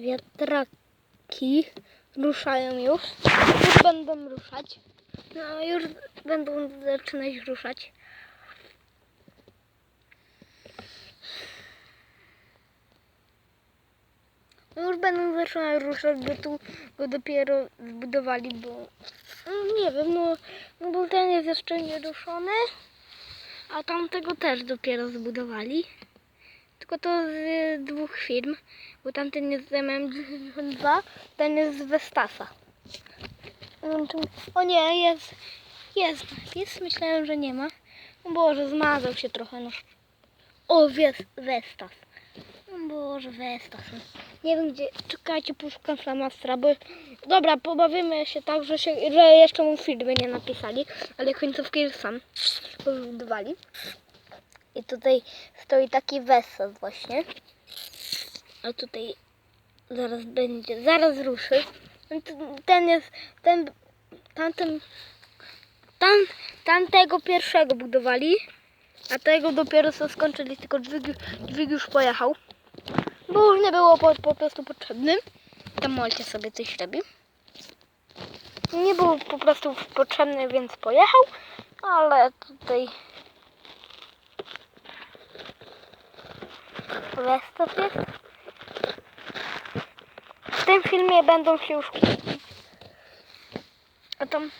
wiatraki ruszają już. Już będą ruszać. No, już będą zaczynać ruszać. No już będą zaczynać ruszać, bo tu go dopiero zbudowali, bo no, nie wiem, no, no bo ten jest jeszcze nie ruszony, a tamtego też dopiero zbudowali. Tylko to z y, dwóch firm, bo tamten jest z MM2, ten jest z Vestasa. O nie, jest, jest napis, myślałem, że nie ma. O Boże, zmazał się trochę, no. O, Wes- Vestas. O Boże, Vestas. Nie wiem gdzie, czekajcie, poszukam flamastra, bo... Dobra, pobawimy się tak, że, się, że jeszcze mu firmy nie napisali, ale końcówkę już sam zbudowali. I tutaj stoi taki Vestas właśnie. A tutaj zaraz będzie, zaraz ruszy. Ten jest, ten, tamten, tam, tamtego pierwszego budowali, a tego dopiero co skończyli, tylko dźwig, dźwig już pojechał. Bo już nie było po, po prostu potrzebny. Tam Molcie sobie coś robi. Nie był po prostu potrzebny, więc pojechał, ale tutaj Vestas jest. W tym filmie będą się już a tam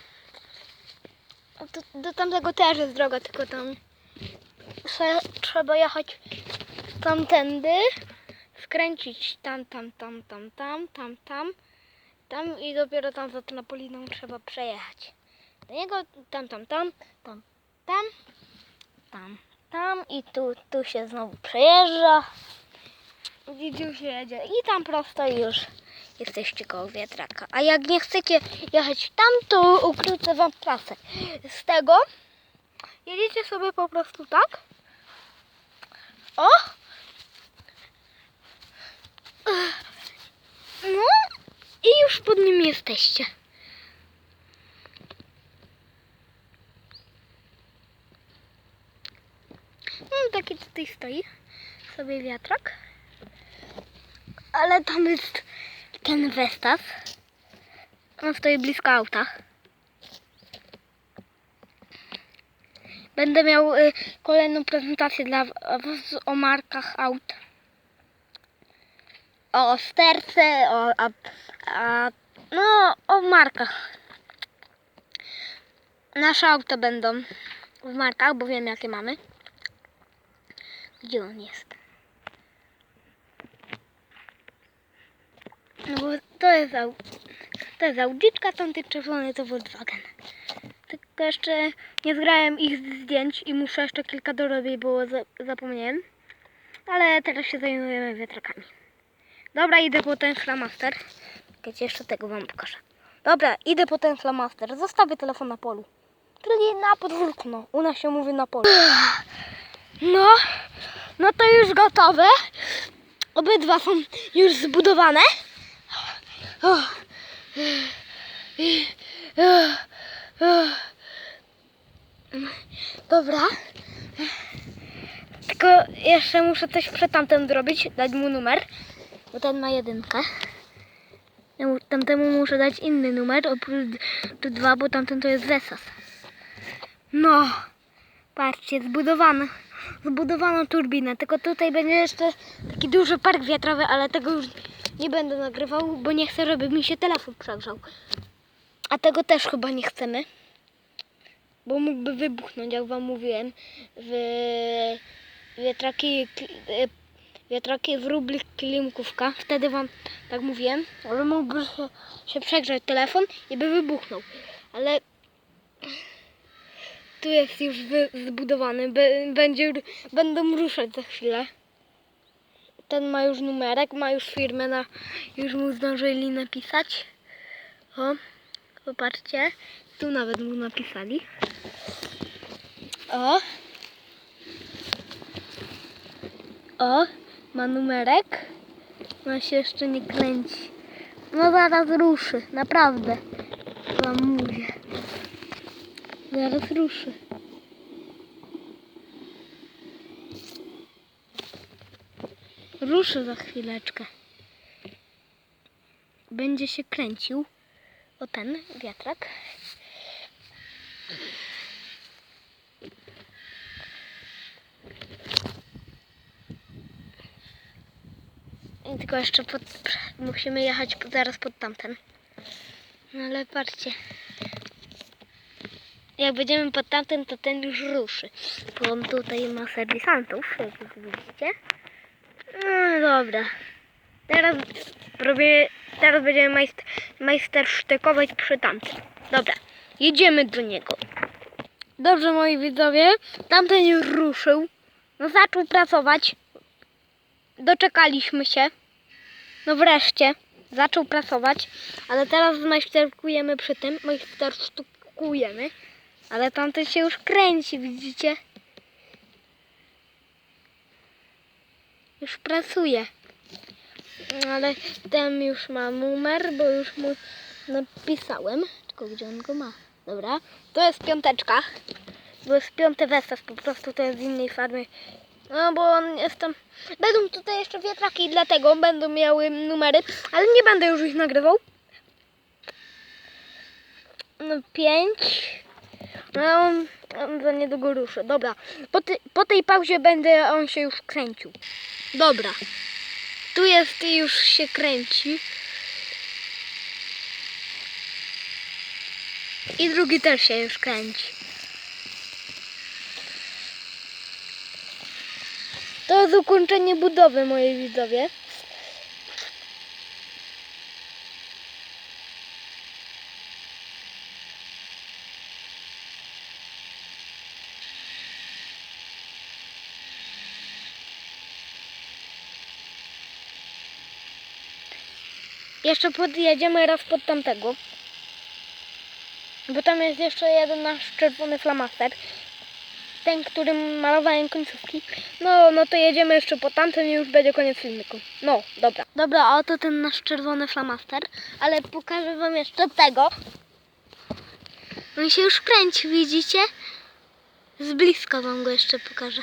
a do tamtego też jest droga, tylko tam trzeba jechać tamtędy, skręcić tam, tam, tam, tam, tam, tam, tam, tam i dopiero tam za Napoliną trzeba przejechać. Do niego tam, tam, tam, tam, tam, tam, tam i tu, tu się znowu przejeżdża. I się jedzie. I tam prosto już jesteście koło wiatraka. A jak nie chcecie jechać tam, to ukrócę wam trasę. Z tego jedziecie sobie po prostu tak. O! No i już pod nim jesteście. No taki tutaj stoi sobie wiatrak. Ale tam jest ten Vestas. On stoi blisko auta. Będę miał y, kolejną prezentację dla was o markach aut. O sterce, o a, a, no o markach. Nasze auta będą w markach, bo wiem jakie mamy. Gdzie on jest? No bo to jest au, to jest Audiczka, tamty czerwony to Volkswagen. Tylko jeszcze nie zgrałem ich zdjęć i muszę jeszcze kilka dorobić, bo za, zapomniałem. Ale teraz się zajmujemy wiatrakami. Dobra, idę po ten flamaster. Czekajcie, jeszcze tego wam pokażę. Dobra, idę po ten flamaster. Zostawię telefon na polu. Czyli na podwórku, no. U nas się mówi na polu. No, no to już gotowe. Obydwa są już zbudowane. Dobra. Tylko jeszcze muszę coś przed tamtym zrobić, dać mu numer, bo ten ma jedynkę. Tamtemu muszę dać inny numer, oprócz tu dwa, bo tamten to jest Vesas. No, patrzcie, zbudowano, zbudowano turbinę, tylko tutaj będzie jeszcze taki duży park wiatrowy, ale tego już nie będę nagrywał, bo nie chcę, żeby mi się telefon przegrzał. A tego też chyba nie chcemy, bo mógłby wybuchnąć, jak wam mówiłem, w wiatraki, e, wiatraki w rubli klimkówka. Wtedy wam tak mówiłem, że mógłby się przegrzać telefon i by wybuchnął. Ale tu jest już zbudowany, będzie, będą ruszać za chwilę. Ten ma już numerek, ma już firmę, na, już mu zdążyli napisać. O, popatrzcie, tu nawet mu napisali. O. O, ma numerek. No się jeszcze nie kręci. No zaraz ruszy, naprawdę. Wam mówię. Zaraz ruszy. Ruszy za chwileczkę. będzie się kręcił. O ten wiatrak. I tylko jeszcze pod, musimy jechać zaraz pod tamten. No ale patrzcie. Jak będziemy pod tamten, to ten już ruszy. Bo on tutaj ma serwisantów, jak widzicie. No dobra. Teraz robię, teraz będziemy majst, majstersztykować przy tamtym. Dobra, jedziemy do niego. Dobrze, moi widzowie, tamten już ruszył. No zaczął pracować. Doczekaliśmy się. No wreszcie, zaczął pracować. Ale teraz majsterkujemy przy tym. Majstersztykujemy. Ale tamten się już kręci, widzicie? Już pracuje. Ale ten już ma numer, bo już mu napisałem. Tylko gdzie on go ma? Dobra. To jest piąteczka. Bo jest piąty zestaw, po prostu to jest z innej farmy. No bo on jest tam. Będą tutaj jeszcze wiatraki, dlatego będą miały numery, ale nie będę już ich nagrywał. No pięć. No on, on za niedługo ruszy. Dobra. Po, ty, po tej pauzie będę on się już kręcił. Dobra. Tu jest i już się kręci. I drugi też się już kręci. To jest ukończenie budowy, moi widzowie. Jeszcze podjedziemy raz pod tamtego. Bo tam jest jeszcze jeden nasz czerwony flamaster. Ten, którym malowałem końcówki. No, no to jedziemy jeszcze po tamten i już będzie koniec filmiku. No, dobra. Dobra, a oto ten nasz czerwony flamaster. Ale pokażę wam jeszcze tego. On się już kręci, widzicie? Z bliska wam go jeszcze pokażę.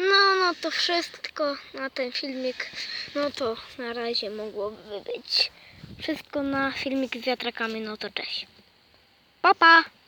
No, no to wszystko na ten filmik. No to na razie mogłoby być wszystko na filmik z wiatrakami. No to cześć. Pa, pa!